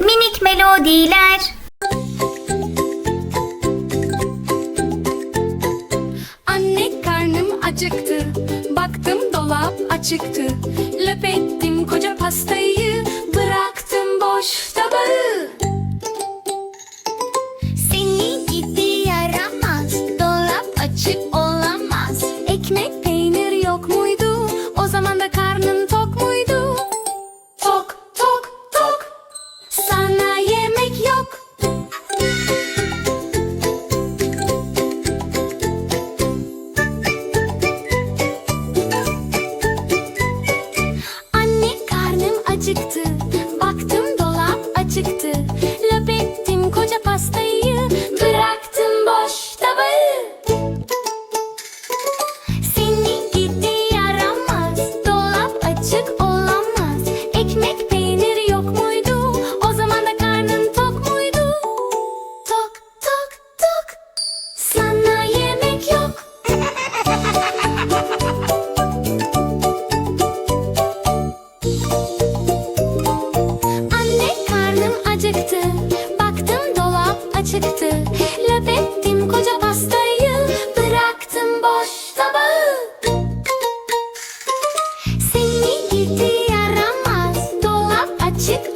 Minik melodiler. Anne karnım acıktı. Baktım dolap açıktı. Löp ettim koca pasta Yedim koca pastayı Bıraktım boş tabağı. Seni gidi yaramaz Dolap açık olamaz. Ekmek peynir yok muydu? O zaman da karnın tok muydu? Tok tok tok. Sana yemek yok. Anne karnım acıktı açtı Laf ettim koca pastayı Bıraktım boş tabağı. Seni gidi yaramaz Dolap açık